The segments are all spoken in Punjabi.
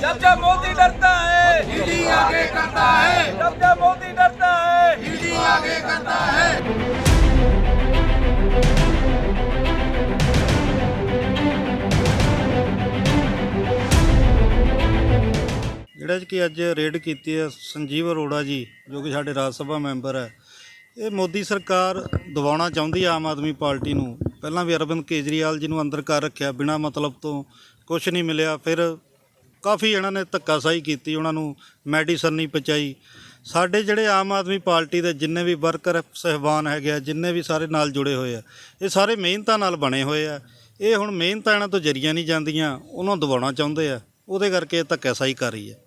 जब जब मोदी डरता है ईडी आगे करता है जब जब मोदी डरता है ईडी आगे करता है ਜਿਹੜਾ ਕਿ ਅੱਜ ਰੇਡ ਕੀਤੀ ਹੈ ਸੰਜੀਵ ਅਰੋੜਾ ਜੀ ਜੋ ਕਿ ਸਾਡੇ ਰਾਜ ਸਭਾ ਮੈਂਬਰ ਹੈ ਇਹ ਮੋਦੀ ਸਰਕਾਰ ਦਬਾਉਣਾ ਚਾਹੁੰਦੀ ਹੈ ਆਮ ਆਦਮੀ ਪਾਰਟੀ ਨੂੰ ਪਹਿਲਾਂ ਵੀ ਅਰਵਿੰਦ ਕੇਜਰੀਵਾਲ ਜੀ ਨੂੰ ਅੰਦਰ ਕਰ ਰੱਖਿਆ ਬਿਨਾ ਮਤਲਬ ਤੋਂ ਕੁਝ ਨਹੀਂ ਮਿਲਿਆ ਫਿਰ ਕਾਫੀ ਇਹਨਾਂ ਨੇ ਧੱਕਾਸ਼ਾਹੀ ਕੀਤੀ ਉਹਨਾਂ ਨੂੰ ਮੈਡੀਸਨ ਨਹੀਂ ਪਹੁੰਚਾਈ। ਸਾਡੇ ਜਿਹੜੇ ਆਮ ਆਦਮੀ ਪਾਰਟੀ ਦੇ ਜਿੰਨੇ ਵੀ ਵਰਕਰ ਸਹਿਬਾਨ ਹੈਗੇ ਆ ਜਿੰਨੇ ਵੀ ਸਾਰੇ ਨਾਲ ਜੁੜੇ ਹੋਏ ਆ ਇਹ ਸਾਰੇ ਮਿਹਨਤਾਂ ਨਾਲ ਬਣੇ ਹੋਏ ਆ। ਇਹ ਹੁਣ ਮਿਹਨਤਾਂ ਇਹਨਾਂ ਤੋਂ ਜਰੀਆਂ ਨਹੀਂ ਜਾਂਦੀਆਂ ਉਹਨਾਂ ਦਬਾਉਣਾ ਚਾਹੁੰਦੇ ਆ। ਉਹਦੇ ਕਰਕੇ ਇਹ ਧੱਕਾਸ਼ਾਹੀ ਕਰ ਰਹੀ ਹੈ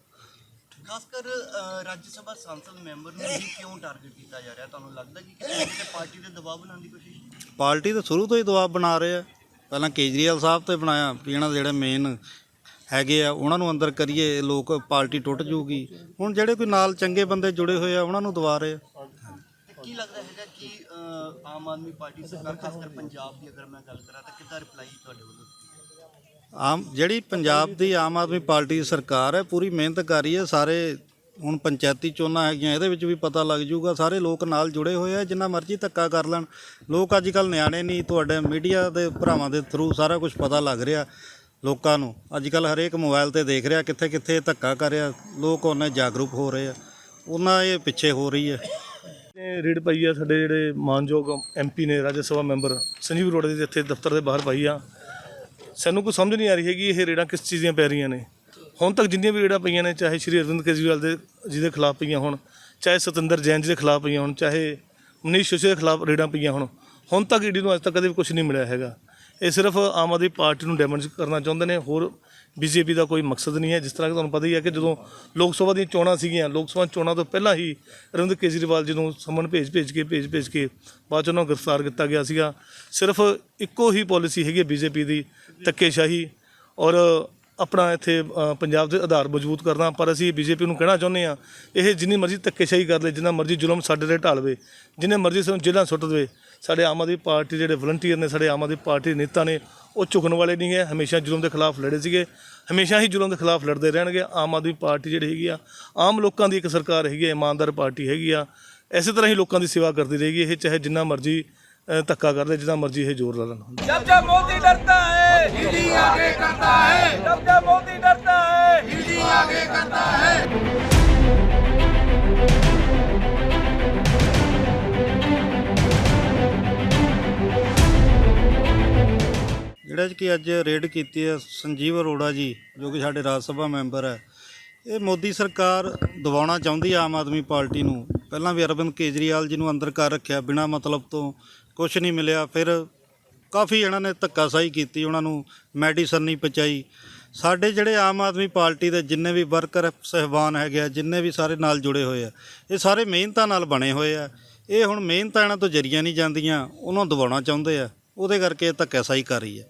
ਖਾਸ ਕਰ ਰਾਜ ਸਭਾ ਸੰਸਦ ਮੈਂਬਰ ਨੂੰ ਹੀ ਕਿਉਂ ਟਾਰਗੇਟ ਕੀਤਾ ਜਾ ਰਿਹਾ? ਤੁਹਾਨੂੰ ਲੱਗਦਾ ਕਿ ਕਿਸੇ ਪਾਰਟੀ ਦੇ ਦਬਾਅ ਬਣਾਉਣ ਦੀ ਕੋਸ਼ਿਸ਼ ਪਾਰਟੀ ਤਾਂ ਸ਼ੁਰੂ ਤੋਂ ਹੀ ਦਬਾਅ ਬਣਾ ਰਹੇ ਆ। ਪਹਿਲਾਂ ਕੇਜਰੀਵਾਲ ਸਾਹਿਬ ਤੇ ਬਣਾਇਆ ਵੀ ਇਹਨਾਂ ਦੇ ਜਿਹੜੇ ਮੇਨ ਹੈਗੇ ਆ ਉਹਨਾਂ ਨੂੰ ਅੰਦਰ ਕਰੀਏ ਲੋਕ ਪਾਰਟੀ ਟੁੱਟ ਜੂਗੀ ਹੁਣ ਜਿਹੜੇ ਕੋਈ ਨਾਲ ਚੰਗੇ ਬੰਦੇ ਜੁੜੇ ਹੋਏ ਆ ਉਹਨਾਂ ਨੂੰ ਦਬਾ ਰਹੇ ਆ। ਕੀ ਲੱਗਦਾ ਹੈਗਾ ਕਿ ਆਮ ਆਦਮੀ ਪਾਰਟੀ ਸਰਕਾਰ ਖਾਸ ਕਰ ਪੰਜਾਬ ਦੀ ਅਗਰ ਮੈਂ ਗੱਲ ਕਰਾਂ ਤਾਂ ਕਿੱਦਾਂ ਰਿਪਲਾਈ ਤੁਹਾਡੇ ਵੱਲੋਂ ਆਮ ਜਿਹੜੀ ਪੰਜਾਬ ਦੀ ਆਮ ਆਦਮੀ ਪਾਰਟੀ ਦੀ ਸਰਕਾਰ ਹੈ ਪੂਰੀ ਮਿਹਨਤ ਕਰ ਰਹੀ ਹੈ ਸਾਰੇ ਹੁਣ ਪੰਚਾਇਤੀ ਚੋਣਾਂ ਹੈਗੀਆਂ ਇਹਦੇ ਵਿੱਚ ਵੀ ਪਤਾ ਲੱਗ ਜਾਊਗਾ ਸਾਰੇ ਲੋਕ ਨਾਲ ਜੁੜੇ ਹੋਏ ਆ ਜਿੰਨਾ ਮਰਜ਼ੀ ਧੱਕਾ ਕਰ ਲੈਣ। ਲੋਕ ਅੱਜ ਕੱਲ ਨਿਆਣੇ ਨਹੀਂ ਤੁਹਾਡੇ ਮੀਡੀਆ ਦੇ ਭਰਾਵਾਂ ਦੇ ਥਰੂ ਸਾਰਾ ਕੁਝ ਪਤਾ ਲੱਗ ਰਿਹਾ। ਲੋਕਾਂ ਨੂੰ। ਅੱਜ ਕੱਲ ਹਰੇਕ ਮੋਬਾਈਲ ਤੇ ਦੇਖ ਰਿਹਾ ਕਿੱਥੇ ਕਿੱਥੇ ਧੱਕਾ ਕਰ ਰਿਹਾ, ਲੋਕ ਉਹਨੇ ਜਾਗਰੂਕ ਹੋ ਰਹੇ ਆ। ਉਹਨਾਂ ਇਹ ਪਿੱਛੇ ਹੋ ਰਹੀ ਹੈ। ਇਹ ਰੀੜ ਪਈ ਆ, ਸਾਡੇ ਜਿਹੜੇ ਮਾਨਯੋਗ ਐਮਪੀ ਨੇ, ਰਾਜ ਸਭਾ ਮੈਂਬਰ ਸੰਜੀਵ ਅਰੋੜਾ ਦੇ ਇੱਥੇ ਦਫ਼ਤਰ ਦੇ ਬਾਹਰ ਪਈ ਆ। ਸਾਨੂੰ ਕੋਈ ਸਮਝ ਨਹੀਂ ਆ ਰਹੀ ਹੈਗੀ, ਇਹ ਰੇੜਾਂ ਕਿਸ ਚੀਜ਼ ਦੀਆਂ ਪੈ ਰਹੀਆਂ ਨੇ। ਹੁਣ ਤੱਕ ਜਿੰਨੀਆਂ ਵੀ ਰੇੜਾਂ ਪਈਆਂ ਨੇ, ਚਾਹੇ ਸ਼੍ਰੀ ਅਰਵਿੰਦ ਕੇਜਰੀਵਾਲ ਦੇ ਜੀ ਦੇ ਖਿਲਾਫ ਪਈਆਂ ਹੋਣ, ਚਾਹੇ ਸਤਿੰਦਰ ਜੈਨ ਜੀ ਦੇ ਖਿਲਾਫ ਪਈਆਂ ਹੋਣ, ਚਾਹੇ ਮਨੀਸ਼ ਸਿਸੋਦੀਆ ਦੇ ਖਿਲਾਫ ਰੇੜਾਂ ਪਈਆਂ ਹੋਣ, ਹੁਣ ਤੱਕ ਈਡੀ ਨੂੰ ਅੱਜ ਤੱਕ ਕਦੇ ਵੀ ਕੁਝ ਨਹੀਂ ਮਿਲਿਆ ਹੈਗਾ। ਇਹ ਸਿਰਫ ਆਮ ਆਦਮੀ ਪਾਰਟੀ ਨੂੰ ਡੈਮੇਜ ਕਰਨਾ ਚਾਹੁੰਦੇ ਨੇ, ਹੋਰ ਬੀਜੇਪੀ ਦਾ ਕੋਈ ਮਕਸਦ ਨਹੀਂ ਹੈ। ਜਿਸ ਤਰ੍ਹਾਂ ਕਿ ਤੁਹਾਨੂੰ ਪਤਾ ਹੀ ਹੈ ਕਿ ਜਦੋਂ ਲੋਕ ਸਭਾ ਦੀਆਂ ਚੋਣਾਂ ਸੀਗੀਆਂ, ਲੋਕ ਸਭਾ ਚੋਣਾਂ ਤੋਂ ਪਹਿਲਾਂ ਹੀ ਅਰਵਿੰਦ ਕੇਜਰੀਵਾਲ ਜੀ ਨੂੰ ਸਮਨ ਭੇਜ ਭੇਜ ਕੇ, ਭੇਜ ਭੇਜ ਕੇ ਬਾਅਦ 'ਚ ਉਹਨਾਂ ਨੂੰ ਗ੍ਰਿਫਤਾਰ ਕੀਤਾ ਗਿਆ ਸੀਗਾ। ਸਿਰਫ ਇੱਕੋ ਹੀ ਪਾਲਿਸੀ ਹੈਗੀ ਬੀਜੇਪੀ ਦੀ, ਧੱਕੇਸ਼ਾਹੀ। ਔਰ ਆਪਣਾ ਇੱਥੇ ਅ, ਪੰਜਾਬ ਦੇ ਆਧਾਰ ਮਜ਼ਬੂਤ ਕਰਨਾ ਪਰ ਅਸੀਂ ਬੀਜੇਪੀ ਨੂੰ ਕਹਿਣਾ ਚਾਹੁੰਦੇ ਆ ਇਹ ਜਿੰਨੀ ਮਰਜ਼ੀ ਧੱਕੇਸ਼ਾਹੀ ਕਰ ਲੇ ਜਿੰਨਾ ਮਰਜ਼ੀ ਜ਼ੁਲਮ ਸਾਡੇ ਤੇ ਢਾਲਵੇ ਜਿੰਨੇ ਮਰਜ਼ੀ ਸਾਨੂੰ ਜੇਲ੍ਹਾਂ ਸੁੱਟ ਦੇਵੇ ਸਾਡੇ ਆਮ ਆਦਮੀ ਪਾਰਟੀ ਦੇ ਜਿਹੜੇ ਵਲੰਟੀਅਰ ਨੇ ਸਾਡੇ ਆਮ ਆਦਮੀ ਪਾਰਟੀ ਦੇ ਨੇਤਾ ਨੇ ਉਹ ਝੁਕਣ ਵਾਲੇ ਨਹੀਂ ਹੈ ਹਮੇਸ਼ਾ ਜ਼ੁਲਮ ਦੇ ਖਿਲਾਫ ਲੜੇ ਸੀਗੇ ਹਮੇਸ਼ਾ ਹੀ ਜ਼ੁਲਮ ਦੇ ਖਿਲਾਫ ਲੜਦੇ ਰਹਿਣਗੇ ਆਮ ਆਦਮੀ ਪਾਰਟੀ ਜਿਹੜੀ ਹੈਗੀ ਆ ਆਮ ਲੋਕਾਂ ਦੀ ਇੱਕ ਸਰਕਾਰ ਹੈਗੀ ਆ ਇਮਾਨਦਾਰ ਪਾਰਟੀ ਹੈਗੀ ਆ ਇਸੇ ਤਰ੍ਹਾਂ ਹੀ ਲੋਕਾਂ ਦੀ ਸੇਵਾ ਕਰਦੀ ਰਹੇਗੀ ਇਹ ਚਾਹੇ ਜਿੰਨਾ ਮਰਜ਼ੀ ਧੱਕਾ ਕਰਦੇ ਜਿੰਨਾ ਮਰਜ਼ੀ ਇਹ ਜ਼ੋਰ ਲਾ ਲੈਣ जब जब मोदी डरता है ईडी आगे करता है जब जब मोदी डरता है ईडी आगे करता है ਜਿਹੜਾ ਕਿ ਅੱਜ ਰੇਡ ਕੀਤੀ ਹੈ ਸੰਜੀਵ ਅਰੋੜਾ ਜੀ ਜੋ ਕਿ ਸਾਡੇ ਰਾਜ ਸਭਾ ਮੈਂਬਰ ਹੈ ਇਹ ਮੋਦੀ ਸਰਕਾਰ ਦਬਾਉਣਾ ਚਾਹੁੰਦੀ ਹੈ ਆਮ ਆਦਮੀ ਪਾਰਟੀ ਨੂੰ ਪਹਿਲਾਂ ਵੀ ਅਰਵਿੰਦ ਕੇਜਰੀਵਾਲ ਜੀ ਨੂੰ ਅੰਦਰ ਕਰ ਰੱਖਿਆ ਬਿਨਾ ਮਤਲਬ ਤੋਂ ਕੁਝ ਨਹੀਂ ਮਿਲਿਆ। ਫਿਰ ਕਾਫੀ ਇਹਨਾਂ ਨੇ ਧੱਕਾਸ਼ਾਹੀ ਕੀਤੀ ਉਹਨਾਂ ਨੂੰ ਮੈਡੀਸਨ ਨਹੀਂ ਪਹੁੰਚਾਈ। ਸਾਡੇ ਜਿਹੜੇ ਆਮ ਆਦਮੀ ਪਾਰਟੀ ਦੇ ਜਿੰਨੇ ਵੀ ਵਰਕਰ ਸਹਿਬਾਨ ਹੈਗੇ ਆ ਜਿੰਨੇ ਵੀ ਸਾਰੇ ਨਾਲ ਜੁੜੇ ਹੋਏ ਆ ਇਹ ਸਾਰੇ ਮਿਹਨਤਾਂ ਨਾਲ ਬਣੇ ਹੋਏ ਆ। ਇਹ ਹੁਣ ਮਿਹਨਤਾਂ ਇਹਨਾਂ ਤੋਂ ਜਰੀਆਂ ਨਹੀਂ ਜਾਂਦੀਆਂ ਉਹਨਾਂ ਦਬਾਉਣਾ ਚਾਹੁੰਦੇ ਆ। ਉਹਦੇ ਕਰਕੇ ਇਹ ਧੱਕਾਸ਼ਾਹੀ ਕਰ ਰਹੀ ਹੈ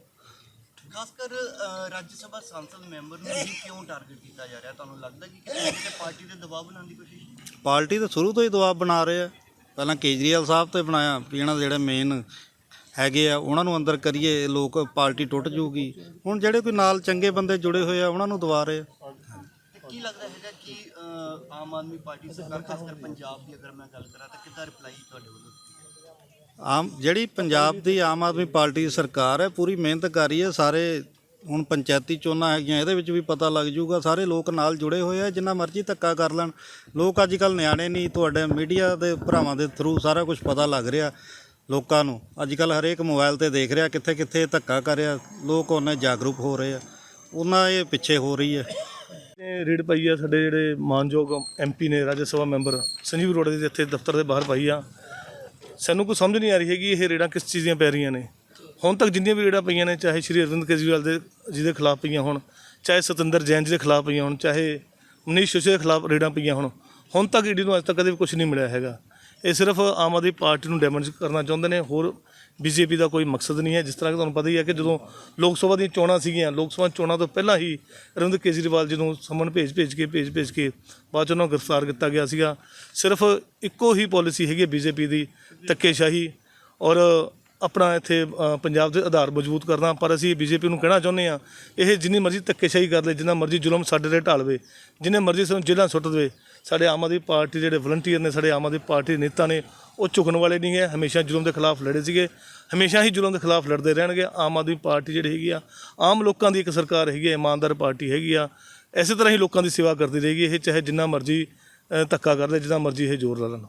ਖਾਸ ਕਰ ਅ, ਰਾਜ ਸਭਾ ਸੰਸਦ ਮੈਂਬਰ ਨੂੰ ਹੀ ਕਿਉਂ ਟਾਰਗੇਟ ਕੀਤਾ ਜਾ ਰਿਹਾ? ਤੁਹਾਨੂੰ ਲੱਗਦਾ ਕਿ ਕਿਸੇ ਪਾਰਟੀ ਦੇ ਦਬਾਅ ਬਣਾਉਣ ਦੀ ਕੋਸ਼ਿਸ਼? ਪਾਰਟੀ ਤਾਂ ਸ਼ੁਰੂ ਤੋਂ ਹੀ ਦਬਾਅ ਬਣਾ ਰਹੇ ਆ। ਪਹਿਲਾਂ ਕੇਜਰੀਵਾਲ ਸਾਹਿਬ ਤੇ ਬਣਾਇਆ ਵੀ ਇਹਨਾਂ ਦੇ ਜਿਹੜੇ ਮੇਨ ਹੈਗੇ ਆ ਉਹਨਾਂ ਨੂੰ ਅੰਦਰ ਕਰੀਏ ਲੋਕ ਪਾਰਟੀ ਟੁੱਟ ਜੂਗੀ ਹੁਣ ਜਿਹੜੇ ਕੋਈ ਨਾਲ ਚੰਗੇ ਬੰਦੇ ਜੁੜੇ ਹੋਏ ਆ ਉਹਨਾਂ ਨੂੰ ਦਬਾ ਰਹੇ ਆ। ਕੀ ਲੱਗਦਾ ਹੈਗਾ ਕਿ ਆਮ ਆਦਮੀ ਪਾਰਟੀ ਸਰਕਾਰ ਖਾਸ ਕਰ ਪੰਜਾਬ ਦੀ ਅਗਰ ਮੈਂ ਗੱਲ ਕਰਾਂ ਤਾਂ ਕਿੱਦਾਂ ਰਿਪਲਾਈ ਤੁਹਾਡੇ ਵੱਲੋਂ ਆਮ ਜਿਹੜੀ ਪੰਜਾਬ ਦੀ ਆਮ ਆਦਮੀ ਪਾਰਟੀ ਦੀ ਸਰਕਾਰ ਹੈ ਪੂਰੀ ਮਿਹਨਤ ਕਰ ਰਹੀ ਹੈ ਸਾਰੇ ਹੁਣ ਪੰਚਾਇਤੀ ਚੋਣਾਂ ਹੈਗੀਆਂ, ਇਹਦੇ ਵਿੱਚ ਵੀ ਪਤਾ ਲੱਗ ਜਾਊਗਾ, ਸਾਰੇ ਲੋਕ ਨਾਲ ਜੁੜੇ ਹੋਏ ਆ, ਜਿੰਨਾ ਮਰਜ਼ੀ ਧੱਕਾ ਕਰ ਲੈਣ। ਲੋਕ ਅੱਜ ਕੱਲ ਨਿਆਣੇ ਨਹੀਂ, ਤੁਹਾਡੇ ਮੀਡੀਆ ਦੇ ਭਰਾਵਾਂ ਦੇ ਥਰੂ ਸਾਰਾ ਕੁਝ ਪਤਾ ਲੱਗ ਰਿਹਾ ਲੋਕਾਂ ਨੂੰ। ਅੱਜ ਕੱਲ ਹਰੇਕ ਮੋਬਾਈਲ ਤੇ ਦੇਖ ਰਿਹਾ ਕਿੱਥੇ ਕਿੱਥੇ ਧੱਕਾ ਕਰ ਰਿਹਾ, ਲੋਕ ਉਹਨੇ ਜਾਗਰੂਕ ਹੋ ਰਹੇ ਆ। ਉਹਨਾਂ ਇਹ ਪਿੱਛੇ ਹੋ ਰਹੀ ਹੈ ਇਹ ਰੇਡ ਪਈ ਆ, ਸਾਡੇ ਜਿਹੜੇ ਮਾਨਯੋਗ ਐਮਪੀ ਨੇ, ਰਾਜ ਸਭਾ ਮੈਂਬਰ ਸੰਜੀਵ ਅਰੋੜਾ ਦੇ ਇੱਥੇ ਦਫ਼ਤਰ ਦੇ ਬਾਹਰ ਪਈ ਆ। ਸਾਨੂੰ ਕੋਈ ਸਮਝ ਨਹੀਂ ਆ ਰਹੀ ਹੈਗੀ, ਇਹ ਰੇੜਾਂ ਕਿਸ ਚੀਜ਼ ਦੀਆਂ ਪੈ ਰਹੀਆਂ ਨੇ। ਹੁਣ ਤੱਕ ਜਿੰਨੀਆਂ ਵੀ ਰੇਡਾਂ ਪਈਆਂ ਨੇ, ਚਾਹੇ ਸ਼੍ਰੀ ਅਰਵਿੰਦ ਕੇਜਰੀਵਾਲ ਦੇ ਜੀ ਦੇ ਖਿਲਾਫ ਪਈਆਂ ਹੋਣ, ਚਾਹੇ ਸਤਿੰਦਰ ਜੈਨ ਜੀ ਦੇ ਖਿਲਾਫ ਪਈਆਂ ਹੋਣ, ਚਾਹੇ ਮਨੀਸ਼ ਸਿਸੋਦੀਆ ਦੇ ਖਿਲਾਫ ਰੇਡਾਂ ਪਈਆਂ ਹੋਣ, ਹੁਣ ਤੱਕ ਈਡੀ ਨੂੰ ਅੱਜ ਤੱਕ ਕਦੇ ਵੀ ਕੁਝ ਨਹੀਂ ਮਿਲਿਆ ਹੈਗਾ। ਇਹ ਸਿਰਫ ਆਮ ਆਦਮੀ ਪਾਰਟੀ ਨੂੰ ਡੈਮੇਜ ਕਰਨਾ ਚਾਹੁੰਦੇ ਨੇ, ਹੋਰ ਬੀਜੇਪੀ ਦਾ ਕੋਈ ਮਕਸਦ ਨਹੀਂ ਹੈ। ਜਿਸ ਤਰ੍ਹਾਂ ਕਿ ਤੁਹਾਨੂੰ ਪਤਾ ਹੀ ਹੈ ਕਿ ਜਦੋਂ ਲੋਕ ਸਭਾ ਦੀਆਂ ਚੋਣਾਂ ਸੀਗੀਆਂ, ਲੋਕ ਸਭਾ ਚੋਣਾਂ ਤੋਂ ਪਹਿਲਾਂ ਹੀ ਅਰਵਿੰਦ ਕੇਜਰੀਵਾਲ ਜੀ ਨੂੰ ਸਮਨ ਭੇਜ ਭੇਜ ਕੇ, ਭੇਜ ਭੇਜ ਕੇ ਬਾਅਦ 'ਚ ਉਹਨਾਂ ਨੂੰ ਗ੍ਰਿਫਤਾਰ ਕੀਤਾ ਗਿਆ ਸੀਗਾ। ਸਿਰਫ ਇੱਕੋ ਹੀ ਪਾਲਿਸੀ ਹੈਗੀ ਬੀਜੇਪੀ ਦੀ, ਧੱਕੇਸ਼ਾਹੀ ਔਰ ਆਪਣਾ ਇੱਥੇ ਅ, ਪੰਜਾਬ ਦੇ ਆਧਾਰ ਮਜ਼ਬੂਤ ਕਰਨਾ ਪਰ ਅਸੀਂ ਬੀਜੇਪੀ ਨੂੰ ਕਹਿਣਾ ਚਾਹੁੰਦੇ ਆ ਇਹ ਜਿੰਨੀ ਮਰਜ਼ੀ ਧੱਕੇਸ਼ਾਹੀ ਕਰ ਲੈ ਜਿੰਨਾ ਮਰਜ਼ੀ ਜ਼ੁਲਮ ਸਾਡੇ ਤੇ ਢਾਲਵੇ ਜਿੰਨੇ ਮਰਜ਼ੀ ਸਾਨੂੰ ਜੇਲ੍ਹਾਂ ਸੁੱਟ ਦੇਵੇ ਸਾਡੇ ਆਮ ਆਦਮੀ ਪਾਰਟੀ ਜਿਹੜੇ ਵਲੰਟੀਅਰ ਨੇ ਸਾਡੇ ਆਮ ਆਦਮੀ ਪਾਰਟੀ ਦੇ ਨੇਤਾ ਨੇ ਉਹ ਝੁਕਣ ਵਾਲੇ ਨਹੀਂ ਹੈ ਹਮੇਸ਼ਾ ਜ਼ੁਲਮ ਦੇ ਖਿਲਾਫ ਲੜੇ ਸੀਗੇ ਹਮੇਸ਼ਾ ਹੀ ਜ਼ੁਲਮ ਦੇ ਖਿਲਾਫ ਲੜਦੇ ਰਹਿਣਗੇ ਆਮ ਆਦਮੀ ਪਾਰਟੀ ਜਿਹੜੀ ਹੈਗੀ ਆ ਆਮ ਲੋਕਾਂ ਦੀ ਇੱਕ ਸਰਕਾਰ ਹੈਗੀ ਆ ਇਮਾਨਦਾਰ ਪਾਰਟੀ ਹੈਗੀ ਆ ਇਸੇ ਤਰ੍ਹਾਂ ਹੀ ਲੋਕਾਂ ਦੀ ਸੇਵਾ ਕਰਦੀ ਰਹੇਗੀ ਇਹ ਚਾਹੇ ਜਿੰਨਾ ਮਰਜ਼ੀ ਅ, ਧੱਕਾ ਕਰ ਲੈ ਜਿੰਨਾ ਮਰਜ਼ੀ ਇਹ ਜ਼ੋਰ ਲਾ ਲੈਣ।